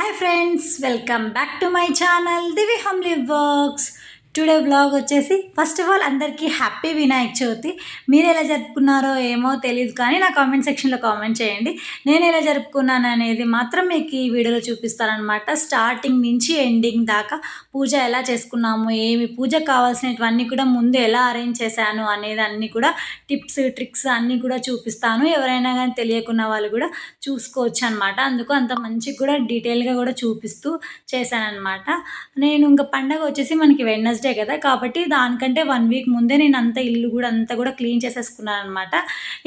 Hi friends welcome back to my channel Divi homely works today vlog వచ్చేసి first of all అందరికీ happy Vinayaka Chavithi. మీరు ఎలా జరుపుకున్నారో ఏమో తెలియదు కానీ నా కామెంట్ సెక్షన్లో కామెంట్ చేయండి. నేను ఎలా జరుపుకున్నాను అనేది మాత్రం మీకు ఈ వీడియోలో చూపిస్తానమాట స్టార్టింగ్ నుంచి ఎండింగ్ దాకా పూజ ఎలా చేసుకున్నాము ఏమి పూజకు కావాల్సినవన్నీ కూడా ముందు ఎలా అరేంజ్ చేశాను అనేది అన్నీ కూడా టిప్స్ ట్రిక్స్ అన్నీ కూడా చూపిస్తాను. ఎవరైనా కానీ తెలియకున్న వాళ్ళు కూడా చూసుకోవచ్చు అనమాట అందుకు అంత మంచి కూడా డీటెయిల్గా కూడా చూపిస్తూ చేశానమాట నేను ఇంకా పండగ వచ్చేసి మనకి వెన్నస్ డే కదా. కాబట్టి దానికంటే వన్ వీక్ ముందే నేను అంత ఇల్లు కూడా అంతా కూడా క్లీన్ చేసేసుకున్నాను అనమాట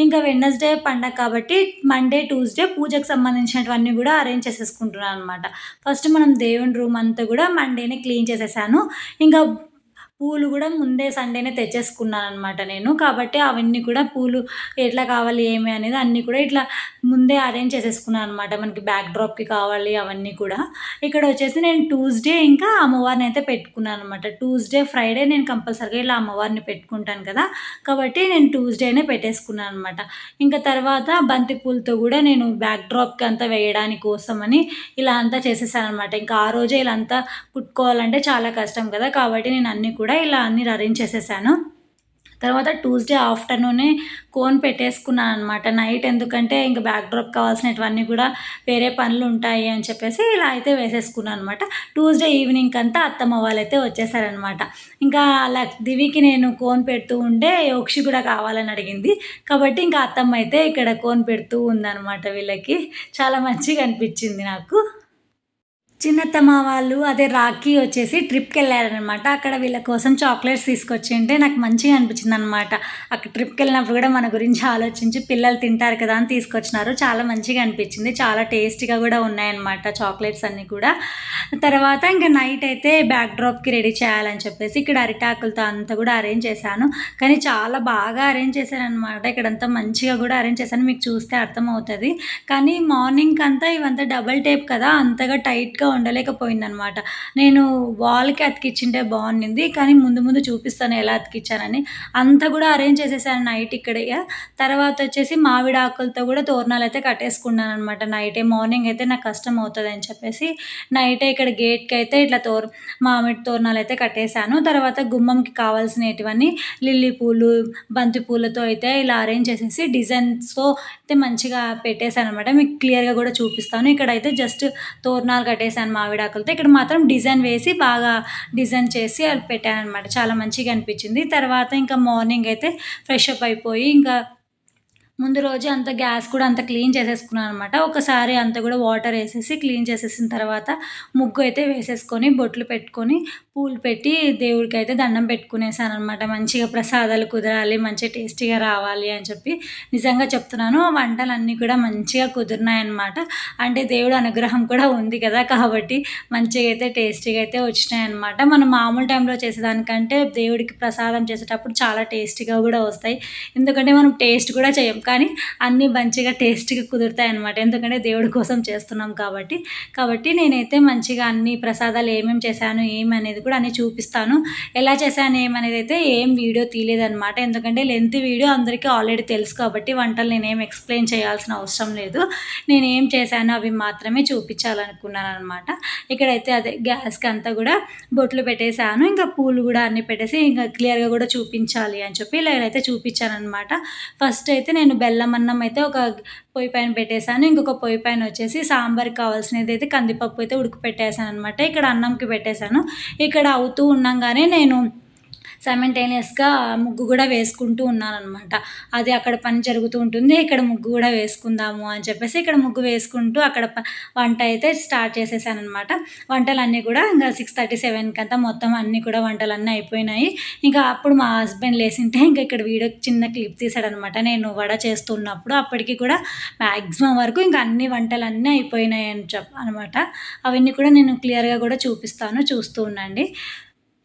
ఇంకా వెన్నస్డే పండగ కాబట్టి మండే ట్యూస్డే పూజకు సంబంధించినటువన్నీ కూడా అరేంజ్ చేసేసుకుంటున్నాను అనమాట ఫస్ట్ మనం దేవుని రూమ్ అంతా కూడా మండేనే క్లీన్ చేసేసాను. ఇంకా పూలు కూడా ముందే సండేనే తెచ్చేసుకున్నాను అనమాట నేను. కాబట్టి అవన్నీ కూడా పూలు ఎట్లా కావాలి ఏమి అనేది అన్నీ కూడా ఇట్లా ముందే అరేంజ్ చేసేసుకున్నాను అనమాట మనకి బ్యాక్ డ్రాప్కి కావాలి అవన్నీ కూడా. ఇక్కడ వచ్చేసి నేను ట్యూస్డే ఇంకా అమ్మవారిని అయితే పెట్టుకున్నాను అనమాట ట్యూస్డే ఫ్రైడే నేను కంపల్సరీగా ఇలా అమ్మవారిని పెట్టుకుంటాను కదా. కాబట్టి నేను ట్యూస్డేనే పెట్టేసుకున్నాను అనమాట ఇంకా తర్వాత బంతి పూలతో కూడా నేను బ్యాక్ డ్రాప్కి అంతా వేయడానికి కోసమని ఇలా అంతా చేసేసాను అనమాట ఇంకా ఆ రోజే ఇలా అంతా కుట్టుకోవాలంటే చాలా కష్టం కదా. కాబట్టి నేను అన్నీ కూడా కూడా ఇలా అన్ని అరేంజ్ చేసేసాను. తర్వాత ట్యూస్డే ఆఫ్టర్నూనే కోన్ పెట్టేసుకున్నాను అనమాట నైట్ ఎందుకంటే ఇంకా బ్యాక్ డ్రాప్ కావాల్సినటువన్నీ కూడా వేరే పనులు ఉంటాయి అని చెప్పేసి ఇలా అయితే వేసేసుకున్నాను అనమాట ట్యూస్డే ఈవినింగ్ అంతా అత్తమ్మ వాళ్ళైతే వచ్చేసారనమాట ఇంకా అలా దివికి నేను కోన్ పెడుతూ ఉంటే యోక్షి కూడా కావాలని అడిగింది. కాబట్టి ఇంకా అత్తమ్మ అయితే ఇక్కడ కోన్ పెడుతూ ఉందన్నమాట వీళ్ళకి. చాలా మంచిగా అనిపించింది నాకు. చిన్నత్తమ్మ వాళ్ళు అదే రాఖీ వచ్చేసి ట్రిప్కి వెళ్ళారనమాట అక్కడ వీళ్ళ కోసం చాక్లెట్స్ తీసుకొచ్చింటే నాకు మంచిగా అనిపించింది అనమాట అక్కడ ట్రిప్కి వెళ్ళినప్పుడు కూడా మన గురించి ఆలోచించి పిల్లలు తింటారు కదా అని తీసుకొచ్చినారు. చాలా మంచిగా అనిపించింది. చాలా టేస్టీగా కూడా ఉన్నాయన్నమాట చాక్లెట్స్ అన్నీ కూడా. తర్వాత ఇంకా నైట్ అయితే బ్యాక్ డ్రాప్కి రెడీ చేయాలని చెప్పేసి ఇక్కడ అరిటాకులతో అంతా కూడా అరేంజ్ చేశాను. కానీ చాలా బాగా అరేంజ్ చేశాను అనమాట ఇక్కడంతా మంచిగా కూడా అరేంజ్ చేశాను. మీకు చూస్తే అర్థమవుతుంది. కానీ మార్నింగ్ అంతా ఇవంతా డబల్ టేప్ కదా అంతగా టైట్గా ఉండలేకపోయిందనమాట. నేను వాల్కి అతికిచ్చింటే బాగుండింది కానీ ముందు ముందు చూపిస్తాను ఎలా అతికిచ్చానని. అంతా కూడా అరేంజ్ చేసేసాను నైట్ ఇక్కడ. తర్వాత వచ్చేసి మామిడి ఆకులతో కూడా తోరణాలు అయితే కట్టేసుకున్నాను అనమాట నైటే మార్నింగ్ అయితే నాకు కష్టం అవుతుంది అని చెప్పేసి నైటే ఇక్కడ గేట్కి అయితే ఇట్లా తోర మామిడి తోరణాలు అయితే కట్టేశాను. తర్వాత గుమ్మంకి కావాల్సినటివన్నీ లిల్లీ పూలు బంతి పూలతో అయితే ఇలా అరేంజ్ చేసేసి డిజైన్స్తో అయితే మంచిగా పెట్టేశాను అనమాట మీకు క్లియర్గా కూడా చూపిస్తాను. ఇక్కడ అయితే జస్ట్ తోరణాలు కట్టేశాను. మామిడాకులతో ఇక్కడ మాత్రం డిజైన్ వేసి బాగా డిజైన్ చేసి అది పెట్టాను అనమాట చాలా మంచిగా అనిపించింది. తర్వాత ఇంకా మార్నింగ్ అయితే ఫ్రెష్ అప్ అయిపోయి ఇంకా ముందు రోజు అంత గ్యాస్ కూడా అంత క్లీన్ చేసేసుకున్నాను అనమాట ఒకసారి అంతా కూడా వాటర్ వేసేసి క్లీన్ చేసేసిన తర్వాత ముగ్గు అయితే వేసేసుకొని బొట్లు పెట్టుకొని పూలు పెట్టి దేవుడికి అయితే దండం పెట్టుకునేసాను అనమాట మంచిగా ప్రసాదాలు కుదరాలి మంచిగా టేస్టీగా రావాలి అని చెప్పి నిజంగా చెప్తున్నాను. వంటలు అన్నీ కూడా మంచిగా కుదిరినాయన్నమాట. అంటే దేవుడు అనుగ్రహం కూడా ఉంది కదా కాబట్టి మంచిగా అయితే టేస్టీగా అయితే వచ్చినాయన్నమాట. మనం మామూలు టైంలో చేసేదానికంటే దేవుడికి ప్రసాదం చేసేటప్పుడు చాలా టేస్టీగా కూడా వస్తాయి. ఎందుకంటే మనం టేస్ట్ కూడా చేయం. కానీ అన్నీ మంచిగా టేస్ట్గా కుదురుతాయి అనమాట ఎందుకంటే దేవుడి కోసం చేస్తున్నాం కాబట్టి. కాబట్టి నేనైతే మంచిగా అన్ని ప్రసాదాలు ఏమేమి చేశాను ఏమనేది కూడా అన్నీ చూపిస్తాను. ఎలా చేశాను ఏమనేది అయితే ఏం వీడియో తీయలేదనమాట ఎందుకంటే లెంత్ వీడియో అందరికీ ఆల్రెడీ తెలుసు కాబట్టి వంటలు నేనేం ఎక్స్ప్లెయిన్ చేయాల్సిన అవసరం లేదు. నేను ఏం చేశాను అవి మాత్రమే చూపించాలనుకున్నాను అనమాట ఇక్కడైతే అదే గ్యాస్కి అంతా కూడా బొట్లు పెట్టేశాను. ఇంకా పూలు కూడా అన్నీ పెట్టేసి ఇంకా క్లియర్గా కూడా చూపించాలి అని చెప్పి ఇలా అయితే చూపించాను అనమాట ఫస్ట్ అయితే నేను నేను బెల్లం అన్నం అయితే ఒక పొయ్యి పైన పెట్టేశాను ఇంకొక పొయ్యి పైన వచ్చేసి సాంబార్కి కావాల్సినది అయితే కందిపప్పు అయితే ఉడకపెట్టేశాను అనమాట ఇక్కడ అన్నంకి పెట్టేశాను. ఇక్కడ అవుతూ ఉండగానే నేను సైమంటేనియస్గా ముగ్గు కూడా వేసుకుంటూ ఉన్నానమాట అది అక్కడ పని జరుగుతూ ఉంటుంది ఇక్కడ ముగ్గు కూడా వేసుకుందాము అని చెప్పేసి ఇక్కడ ముగ్గు వేసుకుంటూ అక్కడ వంట అయితే స్టార్ట్ చేసేసాను అనమాట వంటలన్నీ కూడా ఇంకా సిక్స్ థర్టీ సెవెన్కి అంతా మొత్తం అన్నీ కూడా వంటలన్నీ అయిపోయినాయి. ఇంకా అప్పుడు మా హస్బెండ్ లేసింటే ఇంకా ఇక్కడ వీడియో చిన్న క్లిప్ తీసాడనమాట నేను వడ చేస్తున్నప్పుడు అప్పటికి కూడా మ్యాక్సిమం వరకు ఇంకా అన్ని వంటలన్నీ అయిపోయినాయి అని చెప్ అనమాట అవన్నీ కూడా నేను క్లియర్గా కూడా చూపిస్తాను చూస్తూ ఉండండి.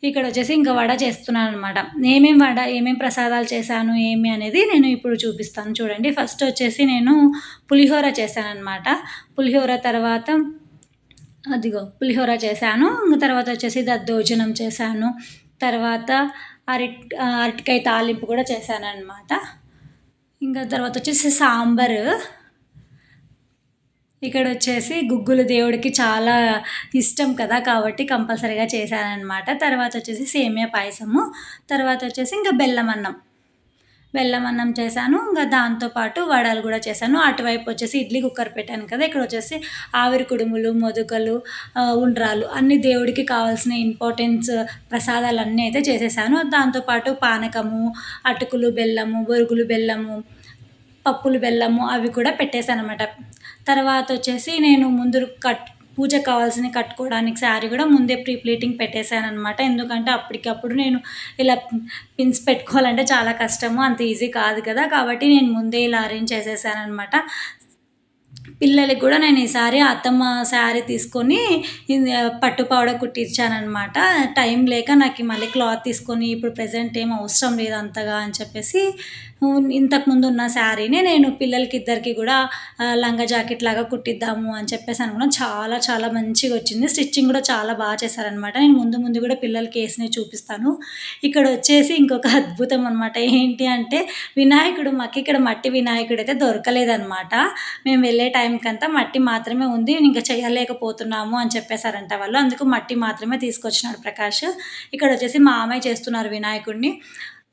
ఇక్కడ వచ్చేసి ఇంకా వడ చేస్తున్నాను అనమాట ఏమేమి వడ ఏమేమి ప్రసాదాలు చేశాను ఏమి అనేది నేను ఇప్పుడు చూపిస్తాను. చూడండి ఫస్ట్ వచ్చేసి నేను పులిహోర చేశాను అనమాట పులిహోర తర్వాత అదిగో పులిహోర చేశాను. ఇంకా తర్వాత వచ్చేసి దద్దోజనం చేశాను. తర్వాత అరటి అరటికాయ తాలింపు కూడా చేశాను అనమాట ఇంకా తర్వాత వచ్చేసి సాంబారు. ఇక్కడ వచ్చేసి గుగ్గులు దేవుడికి చాలా ఇష్టం కదా కాబట్టి కంపల్సరీగా చేశానన్నమాట తర్వాత వచ్చేసి సేమియా పాయసము తర్వాత వచ్చేసి ఇంకా బెల్లం అన్నం బెల్లం అన్నం చేశాను ఇంకా దాంతోపాటు వడలు కూడా చేశాను. అటువైపు వచ్చేసి ఇడ్లీ కుక్కర్ పెట్టాను కదా ఇక్కడ వచ్చేసి ఆవిరి కుడుములు మొదుకలు ఉండ్రాలు అన్ని దేవుడికి కావాల్సిన ఇంపార్టెన్స్ ప్రసాదాలు అన్నీ అయితే చేసేసాను. దాంతోపాటు పానకము అటుకులు బెల్లము బొరుగులు బెల్లము పప్పులు బెల్లము అవి కూడా పెట్టేశాను అనమాట తర్వాత వచ్చేసి నేను ముందు కట్ పూజ కావాల్సినవి కట్టుకోవడానికి శారీ కూడా ముందే ప్రీ ప్లీటింగ్ పెట్టేశాను అనమాట ఎందుకంటే అప్పటికప్పుడు నేను ఇలా పిన్స్ పెట్టుకోవాలంటే చాలా కష్టము అంత ఈజీ కాదు కదా. కాబట్టి నేను ముందే ఇలా అరేంజ్ చేసేసాను అనమాట పిల్లలకి కూడా నేను ఈసారి అత్తమ్మ శారీ తీసుకొని పట్టు పౌడ కుట్టించానమాట టైం లేక నాకు మళ్ళీ క్లాత్ తీసుకొని ఇప్పుడు ప్రజెంట్ ఏం అవసరం లేదు అంతగా అని చెప్పేసి ఇంతకుముందు ఉన్న శారీని నేను పిల్లలకి ఇద్దరికి కూడా లంగా జాకెట్ లాగా కుట్టిద్దాము అని చెప్పేసి అనుకున్నాను. చాలా చాలా మంచిగా వచ్చింది. స్టిచ్చింగ్ కూడా చాలా బాగా చేశారనమాట నేను ముందు ముందు కూడా పిల్లలకి వేసినవి చూపిస్తాను. ఇక్కడ వచ్చేసి ఇంకొక అద్భుతం అనమాట ఏంటి అంటే వినాయకుడు మాకు ఇక్కడ మట్టి వినాయకుడు అయితే దొరకలేదనమాట మేము వెళ్ళే టైంకి అంతా మట్టి మాత్రమే ఉంది. ఇంకా చేయలేకపోతున్నాము అని చెప్పేశారంట వాళ్ళు. అందుకు మట్టి మాత్రమే తీసుకొచ్చినాడు ప్రకాష్. ఇక్కడ వచ్చేసి మా అమ్మాయి చేస్తున్నారు వినాయకుడిని.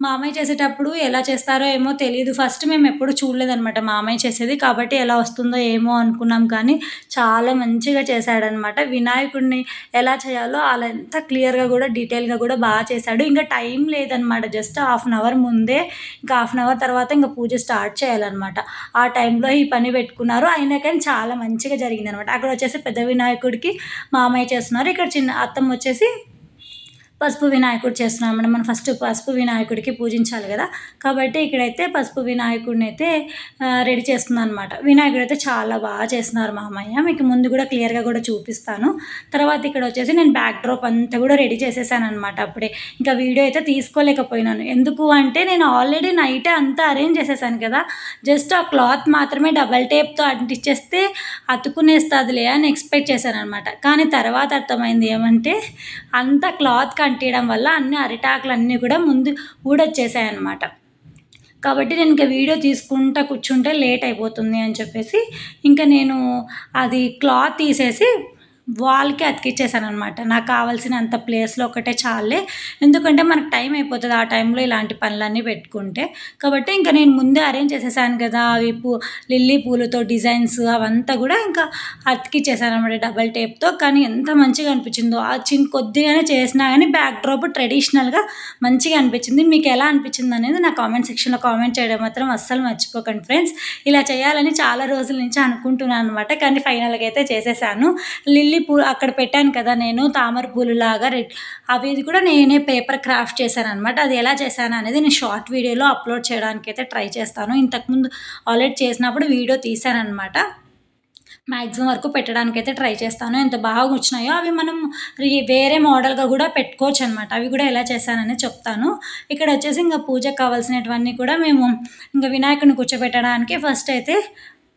మామయ్య చేసేటప్పుడు ఎలా చేస్తారో ఏమో తెలియదు ఫస్ట్ మేము ఎప్పుడు చూడలేదనమాట మామయ్య చేసేది. కాబట్టి ఎలా వస్తుందో ఏమో అనుకున్నాం కానీ చాలా మంచిగా చేశాడనమాట వినాయకుడిని ఎలా చేయాలో అలా ఎంత క్లియర్గా కూడా డీటెయిల్గా కూడా బాగా చేశాడు. ఇంకా టైం లేదనమాట జస్ట్ హాఫ్ అన్ అవర్ ముందే ఇంకా హాఫ్ అన్ అవర్ తర్వాత ఇంకా పూజ స్టార్ట్ చేయాలన్నమాట. ఆ టైంలో ఈ పని పెట్టుకున్నారు. అయినా కానీ చాలా మంచిగా జరిగింది అనమాట అక్కడ వచ్చేసి పెద్ద వినాయకుడికి మామయ్య చేస్తున్నారు. ఇక్కడ చిన్న అత్తమ్మ వచ్చేసి పసుపు వినాయకుడు చేస్తున్నాం మనం మనం ఫస్ట్ పసుపు వినాయకుడికి పూజించాలి కదా. కాబట్టి ఇక్కడైతే పసుపు వినాయకుడిని అయితే రెడీ చేస్తున్నాను అనమాట వినాయకుడు అయితే చాలా బాగా చేస్తున్నారు మా అమ్మయ్య మీకు ముందు కూడా క్లియర్గా కూడా చూపిస్తాను. తర్వాత ఇక్కడ వచ్చేసి నేను బ్యాక్ డ్రాప్ అంతా కూడా రెడీ చేసేసాను అనమాట అప్పుడే. ఇంకా వీడియో అయితే తీసుకోలేకపోయినాను. ఎందుకు అంటే నేను ఆల్రెడీ నైటే అంతా అరేంజ్ చేసేసాను కదా. జస్ట్ ఆ క్లాత్ మాత్రమే డబల్ టేప్తో అంటించేస్తే అతుకునేస్తుందిలే అని ఎక్స్పెక్ట్ చేశాను అనమాట కానీ తర్వాత అర్థమైంది ఏమంటే అంత క్లాత్ కంటియడం వల్ల అన్ని అరిటాకులు అన్నీ కూడా ముందు ఊడొచ్చేసాయి అనమాట కాబట్టి నేను ఇంకా వీడియో తీసుకుంటా కూర్చుంటే లేట్ అయిపోతుంది అని చెప్పేసి ఇంకా నేను అది క్లాత్ తీసేసి వాల్కి అతికిచ్చేసాను అనమాట నాకు కావాల్సినంత ప్లేస్లో ఒకటే చాలే. ఎందుకంటే మనకు టైం అయిపోతుంది ఆ టైంలో ఇలాంటి పనులన్నీ పెట్టుకుంటే. కాబట్టి ఇంకా నేను ముందే అరేంజ్ చేసేసాను కదా అవి పూ లిల్లీ పూలతో డిజైన్స్ అవంతా కూడా ఇంకా అతికిచ్చేసాను అనమాట డబల్ టేప్తో కానీ ఎంత మంచిగా అనిపించిందో ఆ చిన్న కొద్దిగానే చేసినా కానీ బ్యాక్ డ్రాప్ ట్రెడిషనల్గా మంచిగా అనిపించింది. మీకు ఎలా అనిపించింది అనేది నా కామెంట్ సెక్షన్లో కామెంట్ చేయడం మాత్రం అస్సలు మర్చిపోకండి ఫ్రెండ్స్ ఇలా చేయాలని చాలా రోజుల నుంచి అనుకుంటున్నాను అనమాట కానీ ఫైనల్గా అయితే చేసేసాను. లిల్లీ లిల్లీ పూ అక్కడ పెట్టాను కదా నేను తామర పూలు లాగా రెడ్ అవి కూడా నేనే పేపర్ క్రాఫ్ట్ చేశాను అనమాట అది ఎలా చేశాను అనేది నేను షార్ట్ వీడియోలో అప్లోడ్ చేయడానికి అయితే ట్రై చేస్తాను. ఇంతకుముందు ఆల్రెడీ చేసినప్పుడు వీడియో తీశాను అనమాట మ్యాక్సిమం వరకు పెట్టడానికి అయితే ట్రై చేస్తాను. ఎంత బాగా వచ్చినాయో అవి మనం వేరే మోడల్గా కూడా పెట్టుకోవచ్చు అనమాట అవి కూడా ఎలా చేశానని చెప్తాను. ఇక్కడ వచ్చేసి ఇంకా పూజకు కావాల్సినటువన్నీ కూడా మేము ఇంకా వినాయకుని కూర్చోబెట్టడానికి ఫస్ట్ అయితే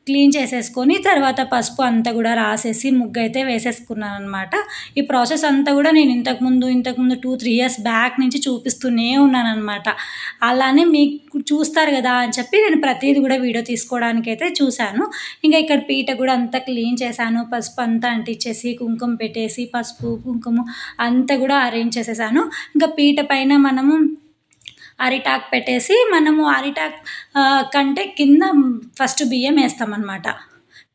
క్లీన్ చేసేసుకొని తర్వాత పసుపు అంతా కూడా రాసేసి ముగ్గు అయితే వేసేసుకున్నాను అనమాట ఈ ప్రాసెస్ అంతా కూడా నేను ఇంతకుముందు ఇంతకుముందు టూ త్రీ ఇయర్స్ బ్యాక్ నుంచి చూపిస్తూనే ఉన్నాను అనమాట అలానే మీకు చూస్తారు కదా అని చెప్పి నేను ప్రతిదీ కూడా వీడియో తీసుకోవడానికి అయితే చూశాను. ఇంకా ఇక్కడ పీట కూడా అంతా క్లీన్ చేశాను. పసుపు అంతా అంటించేసి కుంకుమ పెట్టేసి పసుపు కుంకుమ అంతా కూడా అరేంజ్ చేసేసాను. ఇంకా పీట పైన మనము అరిటాక్ పెట్టేసి మనము అరిటాక్ కంటే కింద ఫస్ట్ బియ్యం వేస్తామన్నమాట.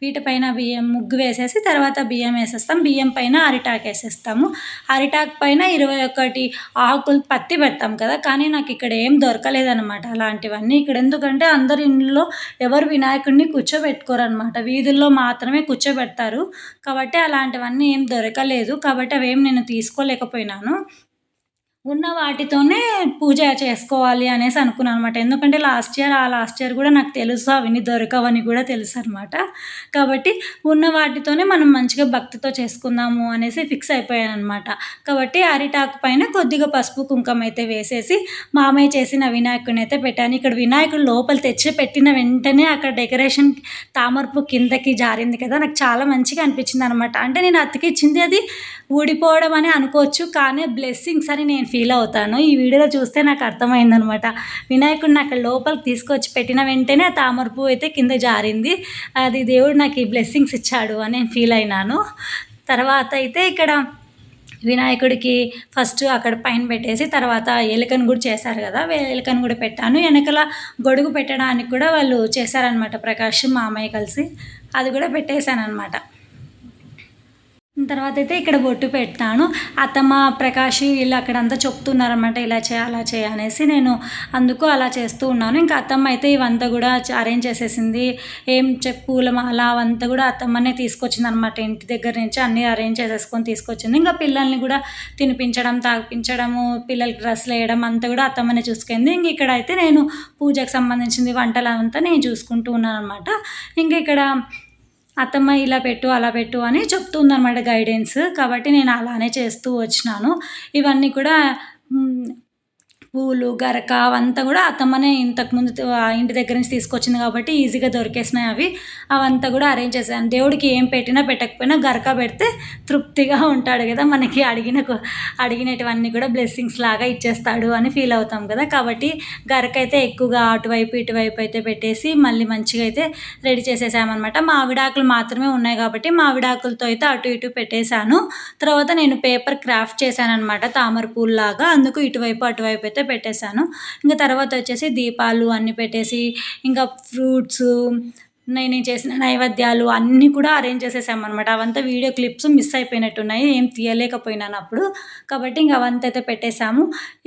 పీట పైన బియ్యం ముగ్గు వేసేసి తర్వాత బియ్యం వేసేస్తాం. బియ్యం పైన అరిటాక్ వేసేస్తాము. అరిటాక్ పైన ఇరవై ఒకటి ఆకులు పత్తి పెడతాం కదా కానీ నాకు ఇక్కడ ఏం దొరకలేదన్నమాట అలాంటివన్నీ. ఇక్కడ ఎందుకంటే అందరి ఇంట్లో ఎవరు వినాయకుడిని కూర్చోబెట్టుకోరనమాట వీధుల్లో మాత్రమే కూర్చోబెడతారు. కాబట్టి అలాంటివన్నీ ఏం దొరకలేదు. కాబట్టి అవేం నేను తీసుకోలేకపోయినాను. ఉన్న వాటితోనే పూజ చేసుకోవాలి అనేసి అనుకున్నాను అనమాట ఎందుకంటే లాస్ట్ ఇయర్ ఆ లాస్ట్ ఇయర్ కూడా నాకు తెలుసు అవన్నీ దొరకవని కూడా తెలుసు అనమాట కాబట్టి ఉన్న వాటితోనే మనం మంచిగా భక్తితో చేసుకుందాము అనేసి ఫిక్స్ అయిపోయాను అనమాట కాబట్టి అరిటాకు పైన కొద్దిగా పసుపు కుంకుమ అయితే వేసేసి మామయ్య చేసిన వినాయకుడిని అయితే పెట్టాను. ఇక్కడ వినాయకుడు లోపల తెచ్చి పెట్టిన వెంటనే అక్కడ డెకరేషన్ తామరపు కిందకి జారింది కదా. నాకు చాలా మంచిగా అనిపించింది అనమాట అంటే నేను అతికిచ్చింది అది ఊడిపోవడం అని అనుకోవచ్చు కానీ బ్లెస్సింగ్స్ అని నేను ఫీల్ అవుతాను. ఈ వీడియోలో చూస్తే నాకు అర్థమైందనమాట. వినాయకుడిని అక్కడ లోపలికి తీసుకొచ్చి పెట్టిన వెంటనే తామర పువ్వు అయితే కింద జారింది. అది దేవుడు నాకు ఈ బ్లెస్సింగ్స్ ఇచ్చాడు అని నేను ఫీల్ అయినాను. తర్వాత అయితే ఇక్కడ వినాయకుడికి ఫస్ట్ అక్కడ పైన పెట్టేసి తర్వాత ఎలుకను కూడా చేశారు కదా ఎలుకను కూడా పెట్టాను. వెనకల గొడుగు పెట్టడానికి కూడా వాళ్ళు చేశారనమాట ప్రకాష్ మామయ్య కలిసి. అది కూడా పెట్టేశాను అనమాట తర్వాత అయితే ఇక్కడ బొట్టు పెట్టాను అత్తమ్మ ప్రకాష్ వీళ్ళు అక్కడంతా చెప్తున్నారనమాట ఇలా చేయ అలా చేయ అనేసి నేను అందుకు అలా చేస్తూ ఉన్నాను. ఇంకా అత్తమ్మ అయితే ఇవంతా కూడా అరేంజ్ చేసేసింది. ఏం పూల మాల అవంతా కూడా అత్తమ్మనే తీసుకొచ్చింది అనమాట ఇంటి దగ్గర నుంచి అన్నీ అరేంజ్ చేసేసుకొని తీసుకొచ్చింది. ఇంకా పిల్లల్ని కూడా తినిపించడం తాగిపించడము పిల్లలకి డ్రెస్సులు వేయడం అంతా కూడా అత్తమ్మనే చూసుకుంది. ఇంక ఇక్కడ అయితే నేను పూజకు సంబంధించింది వంటలు అంతా నేను చూసుకుంటూ ఉన్నాను అనమాట ఇంకా ఇక్కడ అత్తమ్మ ఇలా పెట్టు అలా పెట్టు అని చెప్తుందన్నమాట గైడెన్స్ కాబట్టి నేను అలానే చేస్తూ వచ్చినాను. ఇవన్నీ కూడా పూలు గరక అవంతా కూడా అత్తమ్మనే ఇంతకుముందు ఇంటి దగ్గర నుంచి తీసుకొచ్చింది కాబట్టి ఈజీగా దొరికేసినాయి అవి. అవంతా కూడా అరేంజ్ చేశాను. దేవుడికి ఏం పెట్టినా పెట్టకపోయినా గరక పెడితే తృప్తిగా ఉంటాడు కదా. మనకి అడిగిన అడిగినటువన్నీ కూడా బ్లెస్సింగ్స్ లాగా ఇచ్చేస్తాడు అని ఫీల్ అవుతాం కదా. కాబట్టి గరక అయితే ఎక్కువగా అటువైపు ఇటువైపు అయితే పెట్టేసి మళ్ళీ మంచిగా అయితే రెడీ చేసేసామన్నమాట. మావిడాకులు మాత్రమే ఉన్నాయి కాబట్టి మావిడాకులతో అయితే అటు ఇటు పెట్టేశాను. తర్వాత నేను పేపర్ క్రాఫ్ట్ చేశాను అనమాట తామర పూల్లాగా. అందుకు ఇటువైపు అటువైపు అయితే పెట్టేశాను. ఇంకా తర్వాత వచ్చేసి దీపాలు అన్నీ పెట్టేసి ఇంకా ఫ్రూట్స్ నేను చేసిన నైవేద్యాలు అన్నీ కూడా అరేంజ్ చేసేసామన్నమాట. అవంతా వీడియో క్లిప్స్ మిస్ అయిపోయినట్టున్నాయి. ఏం తీయలేకపోయినాను అప్పుడు. కాబట్టి ఇంకా అవంతా అయితే పెట్టేశాము.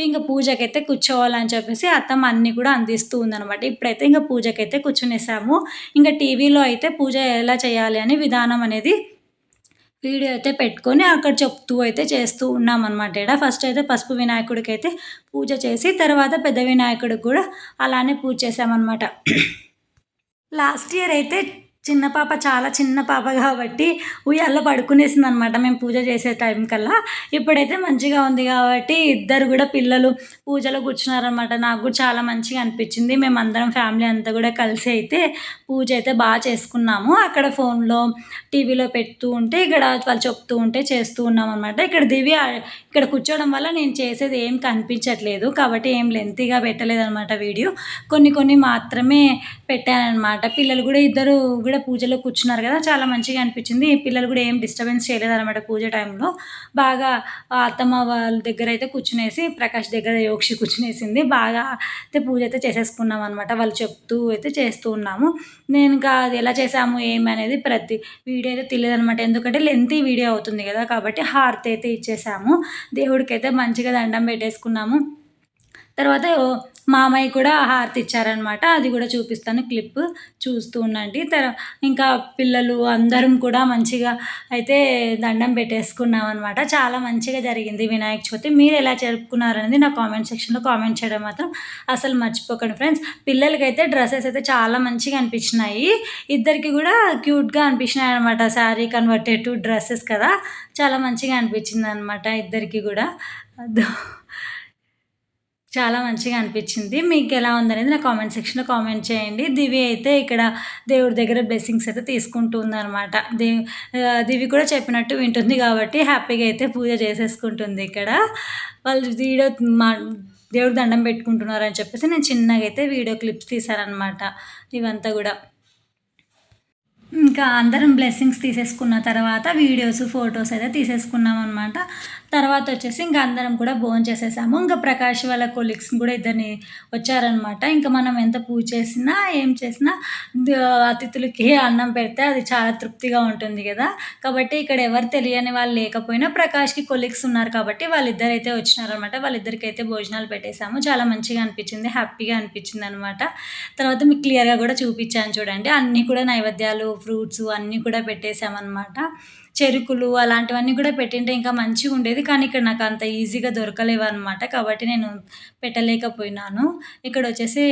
ఇంకా పూజకైతే కూర్చోవాలని చెప్పేసి అత్తమ్మ అన్నీ కూడా అందిస్తూ ఉందనమాట ఇప్పుడైతే ఇంకా పూజకైతే కూర్చునేసాము. ఇంకా టీవీలో అయితే పూజ ఎలా చేయాలి అని విధానం అనేది వీడియో అయితే పెట్టుకొని అక్కడ చెప్తూ అయితే చేస్తూ ఉన్నామన్నమాట. ఇక్కడ ఫస్ట్ అయితే పసుపు వినాయకుడికి అయితే పూజ చేసి తర్వాత పెద్ద వినాయకుడికి కూడా అలానే పూజ చేసామన్నమాట లాస్ట్ ఇయర్ అయితే చిన్న పాప చాలా చిన్న పాప కాబట్టి ఉయ్యాల్లో పడుకునేసింది అనమాట మేము పూజ చేసే టైం కల్లా. ఇప్పుడైతే మంచిగా ఉంది కాబట్టి ఇద్దరు కూడా పిల్లలు పూజలో కూర్చున్నారనమాట. నాకు కూడా చాలా మంచిగా అనిపించింది. మేము అందరం ఫ్యామిలీ అంతా కూడా కలిసి అయితే పూజ అయితే బాగా చేసుకున్నాము. అక్కడ ఫోన్లో టీవీలో పెడుతూ ఉంటే ఇక్కడ వాళ్ళు చెప్తూ ఉంటే చేస్తూ ఉన్నాం అనమాట ఇక్కడ దివ్య ఇక్కడ కూర్చోవడం వల్ల నేను చేసేది ఏం కనిపించట్లేదు. కాబట్టి ఏం లెంతీగా పెట్టలేదనమాట వీడియో. కొన్ని కొన్ని మాత్రమే పెట్టానమాట పిల్లలు కూడా ఇద్దరు కూడా కూడా పూజలో కూర్చున్నారు కదా చాలా మంచిగా అనిపించింది. పిల్లలు కూడా ఏం డిస్టర్బెన్స్ చేయలేదన్నమాట పూజ టైంలో బాగా అత్తమ్మ వాళ్ళ దగ్గర అయితే కూర్చునేసి ప్రకాష్ దగ్గర యోక్షి కూర్చునేసింది. బాగా అయితే పూజ అయితే చేసేసుకున్నాం అనమాట వాళ్ళు చెప్తూ అయితే చేస్తూ ఉన్నాము. నేను ఇంకా అది ఎలా చేసాము ఏమి అనేది ప్రతి వీడియో అయితే తెలియదు అనమాట ఎందుకంటే లెంతీ వీడియో అవుతుంది కదా కాబట్టి హారతి అయితే ఇచ్చేసాము. దేవుడికి అయితే మంచిగా దండం పెట్టేసుకున్నాము. తర్వాత మామయ్య కూడా హారతి ఇచ్చారనమాట. అది కూడా చూపిస్తాను క్లిప్ చూస్తూ ఉండండి. తర ఇంకా పిల్లలు అందరం కూడా మంచిగా అయితే దండం పెట్టేసుకున్నాం అనమాట చాలా మంచిగా జరిగింది వినాయక చవితి. మీరు ఎలా జరుపుకున్నారనేది నా కామెంట్ సెక్షన్లో కామెంట్ చేయడం మాత్రం అసలు మర్చిపోకండి ఫ్రెండ్స్. పిల్లలకైతే డ్రెస్సెస్ అయితే చాలా మంచిగా అనిపించినాయి. ఇద్దరికి కూడా క్యూట్గా అనిపించినాయి అనమాట శారీ కన్వర్టెడ్ టు డ్రెస్సెస్ కదా. చాలా మంచిగా అనిపించింది అనమాట ఇద్దరికి కూడా. చాలా మంచిగా అనిపించింది. మీకు ఎలా ఉందనేది నా కామెంట్ సెక్షన్లో కామెంట్ చేయండి. దివి అయితే ఇక్కడ దేవుడి దగ్గర బ్లెస్సింగ్స్ అయితే తీసుకుంటుంది అనమాట దేవి దివి కూడా చెప్పినట్టు వింటుంది కాబట్టి హ్యాపీగా అయితే పూజ చేసేసుకుంటుంది ఇక్కడ. వాళ్ళు వీడియో మా దేవుడు దండం పెట్టుకుంటున్నారని చెప్పేసి నేను చిన్నగా అయితే వీడియో క్లిప్స్ తీశానమాట ఇవంతా కూడా. ఇంకా అందరం బ్లెస్సింగ్స్ తీసేసుకున్న తర్వాత వీడియోస్ ఫొటోస్ అయితే తీసేసుకున్నాం అనమాట తర్వాత వచ్చేసి ఇంకా అందరం కూడా భోజనం చేసేసాము. ఇంకా ప్రకాష్ వాళ్ళ కొలీగ్స్ కూడా ఇద్దరిని వచ్చారనమాట ఇంకా మనం ఎంత పూజ చేసినా ఏం చేసినా అతిథులకి అన్నం పెడితే అది చాలా తృప్తిగా ఉంటుంది కదా. కాబట్టి ఇక్కడ ఎవరు తెలియని వాళ్ళు లేకపోయినా ప్రకాష్కి కొలీగ్స్ ఉన్నారు కాబట్టి వాళ్ళిద్దరు అయితే వచ్చినారనమాట వాళ్ళిద్దరికి అయితే భోజనాలు పెట్టేశాము చాలా మంచిగా అనిపించింది హ్యాపీగా అనిపించింది అనమాట తర్వాత మీకు క్లియర్గా కూడా చూపించాను చూడండి. అన్నీ కూడా నైవేద్యాలు ఫ్రూట్స్ అన్నీ కూడా పెట్టేశామన్నమాట చెరుకులు అలాంటివన్నీ కూడా పెట్టింటే ఇంకా మంచిగా ఉండేది. కానీ ఇక్కడ నాకు అంత ఈజీగా దొరకలేవు అనమాట కాబట్టి నేను పెట్టలేకపోయినాను. ఇక్కడ వచ్చేసి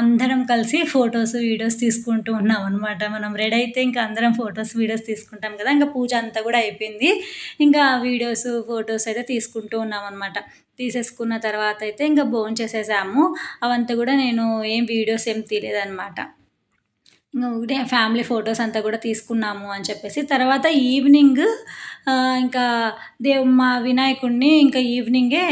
అందరం కలిసి ఫొటోస్ వీడియోస్ తీసుకుంటూ ఉన్నాం అనమాట మనం రెడీ అయితే ఇంకా అందరం ఫొటోస్ వీడియోస్ తీసుకుంటాం కదా. ఇంకా పూజ అంతా కూడా అయిపోయింది. ఇంకా వీడియోస్ ఫొటోస్ అయితే తీసుకుంటూ ఉన్నాం అనమాట తీసేసుకున్న తర్వాత అయితే ఇంకా భోజనం చేసేసాము అవంతా కూడా నేను ఏం వీడియోస్ ఏం తీయలేదనమాట ఒకటే ఫ్యామిలీ ఫొటోస్ అంతా కూడా తీసుకున్నాము అని చెప్పేసి తర్వాత ఈవినింగ్ ఇంకా దేవ్ మా వినాయకుడిని ఇంకా ఈవినింగే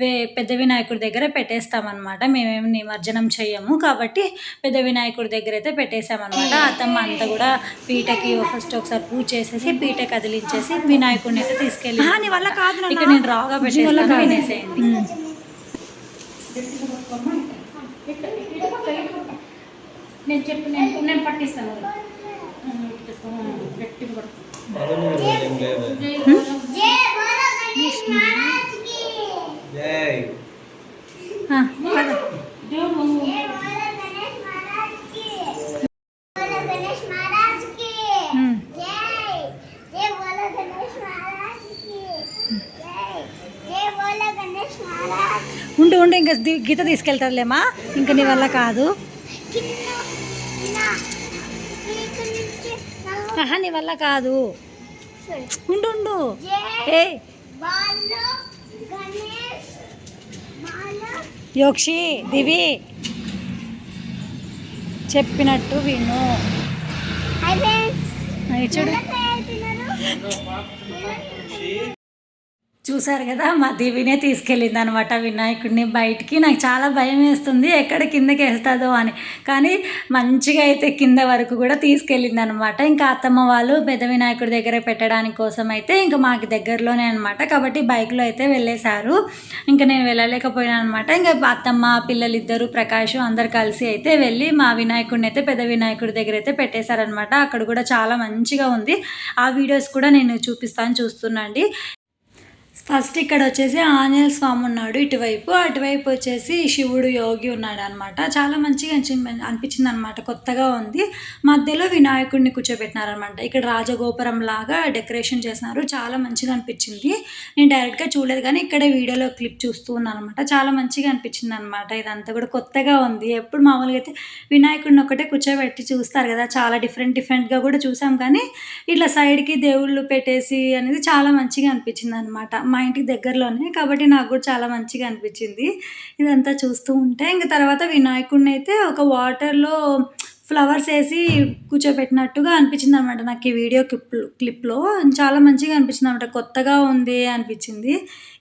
వే పెద్ద వినాయకుడి దగ్గర పెట్టేస్తామన్నమాట. మేమేమి నిమజ్జనం చేయము కాబట్టి పెద్ద వినాయకుడి దగ్గర అయితే పెట్టేసామన్నమాట అత్తమ్మ అంతా కూడా పీటకి ఫస్ట్ ఒకసారి పూజ చేసేసి పీట కదిలించేసి వినాయకుడిని అయితే తీసుకెళ్ళి. ఇక్కడ నేను రాగా వినేసేయండి. నేను చెప్పి నేను నేను పట్టిస్తాను. ఉమ్. ఉండు ఉండు ఇంకా గీత తీసుకెళ్తారులేమా? ఇంకా నీ వల్ల కాదు ఆహా నీ వల్ల కాదు. ఉండు ఉండు. ఏ యోక్షి దివి. చెప్పినట్టు విను. చూడు. చూసారు కదా మా దివినే తీసుకెళ్ళింది అనమాట వినాయకుడిని. బయటికి నాకు చాలా భయం వేస్తుంది ఎక్కడ కిందకి వేస్తుందో అని. కానీ మంచిగా అయితే కింద వరకు కూడా తీసుకెళ్ళింది అనమాట ఇంకా అత్తమ్మ వాళ్ళు పెద్ద వినాయకుడి దగ్గర పెట్టడానికి కోసం అయితే ఇంకా మాకు దగ్గరలోనే అనమాట. కాబట్టి బైక్లో అయితే వెళ్ళేశారు. ఇంకా నేను వెళ్ళలేకపోయాను అనమాట ఇంకా అత్తమ్మ పిల్లలు ఇద్దరు ప్రకాష్ అందరు కలిసి అయితే వెళ్ళి మా వినాయకుడిని అయితే పెద్ద వినాయకుడి దగ్గర అయితే పెట్టేశారనమాట. అక్కడ కూడా చాలా మంచిగా ఉంది. ఆ వీడియోస్ కూడా నేను చూపిస్తాను చూస్తున్నాండి. ఫస్ట్ ఇక్కడ వచ్చేసి ఆంజనేయ స్వామి ఉన్నాడు ఇటువైపు అటువైపు వచ్చేసి శివుడు యోగి ఉన్నాడు అనమాట చాలా మంచిగా అనిపించింది అనమాట కొత్తగా ఉంది. మధ్యలో వినాయకుడిని కూర్చోబెట్టినారనమాట. ఇక్కడ రాజగోపురం లాగా డెకరేషన్ చేసినారు చాలా మంచిగా అనిపించింది. నేను డైరెక్ట్గా చూడలేదు కానీ ఇక్కడ వీడియోలో క్లిప్ చూస్తూ ఉన్నాను అనమాట చాలా మంచిగా అనిపించింది అనమాట ఇదంతా కూడా కొత్తగా ఉంది. ఎప్పుడు మామూలుగా అయితే వినాయకుడిని ఒకటే కూర్చోబెట్టి చూస్తారు కదా చాలా డిఫరెంట్ డిఫరెంట్గా కూడా చూసాం కానీ ఇట్లా సైడ్కి దేవుళ్ళు పెట్టేసి అనేది చాలా మంచిగా అనిపించింది అనమాట మా ఇంటికి దగ్గరలోనే కాబట్టి నాకు కూడా చాలా మంచిగా అనిపించింది. ఇదంతా చూస్తూ ఉంటే ఇంకా తర్వాత వినాయకుడిని అయితే ఒక వాటర్లో ఫ్లవర్స్ వేసి కూర్చోబెట్టినట్టుగా అనిపించింది అనమాట నాకు ఈ వీడియో క్లిప్ క్లిప్లో. చాలా మంచిగా అనిపించింది అనమాట కొత్తగా ఉంది అనిపించింది.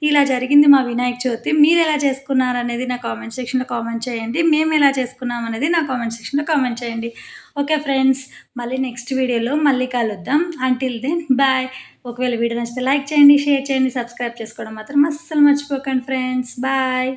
ఇలా జరిగింది మా వినాయక చవితి. మీరు ఎలా చేసుకున్నారు అనేది నా కామెంట్ సెక్షన్లో కామెంట్ చేయండి. మేము ఎలా చేసుకున్నాం అనేది నా కామెంట్ సెక్షన్లో కామెంట్ చేయండి. ఓకే ఫ్రెండ్స్ మళ్ళీ నెక్స్ట్ వీడియోలో మళ్ళీ కలుద్దాం. అంటిల్ దెన్ బాయ్ ఒకవేళ వీడియో నచ్చితే లైక్ చేయండి షేర్ చేయండి సబ్స్క్రైబ్ చేసుకోవడం మాత్రం అస్సలు మర్చిపోకండి ఫ్రెండ్స్. బాయ్.